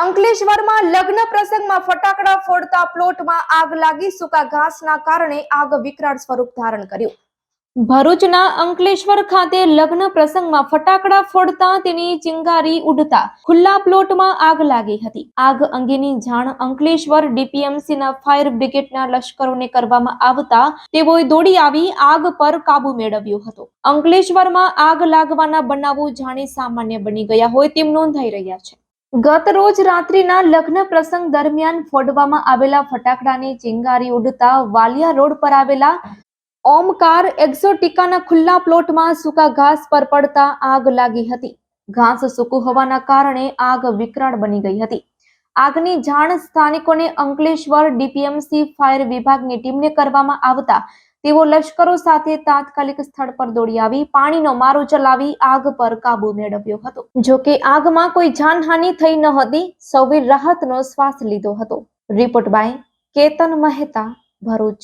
અંકલેશ્વરમાં લગ્ન પ્રસંગમાં ફટાકડા ફોડતા પ્લોટમાં આગ લાગી, સૂકા ઘાસના કારણે આગ વિકરાળ સ્વરૂપ ધારણ કર્યું. ભરૂચના અંકલેશ્વર ખાતે લગ્ન પ્રસંગમાં ફટાકડા ફોડતા તેની ચિંગારી ઉડતા ખુલ્લા પ્લોટમાં આગ લાગી હતી. આગ અંગેની જાણ અંકલેશ્વર ડીપીએમસીના ફાયર બ્રિગેડના લશ્કરોને કરવામાં આવતા તેઓએ દોડી આવી આગ પર કાબુ મેળવ્યો હતો. અંકલેશ્વરમાં આગ લાગવાના બનાવો જાણે સામાન્ય બની ગયા હોય તેમ નોંધાઈ રહ્યા છે. ગત રોજ રાત્રિના લગ્ન પ્રસંગ દરમિયાન ફોડવામાં આવેલા ફટાકડાની ચિંગારી ઉડતા વાલિયા રોડ પર આવેલા ઓમકાર એક્ઝોટિકાના ખુલ્લા પ્લોટમાં સૂકા ઘાસ પર પડતા આગ લાગી હતી. ઘાસ સૂકું હોવાના કારણે આગ વિકરાળ બની ગઈ હતી. આગની જાણ સ્થાનિકોને અંકલેશ્વર ડીપીએમસી ફાયર વિભાગની ટીમને કરવામાં આવતા તેઓ લશ્કરો સાથે તાત્કાલિક સ્થળ પર દોડી આવી, પાણીનો મારો ચલાવી આગ પર કાબુ મેળવ્યો હતો. જો કે આગમાં કોઈ જાનહાનિ થઈ ન હતી, સૌએ રાહતનો શ્વાસ લીધો હતો. Report by Ketan Mehta, Bharuch.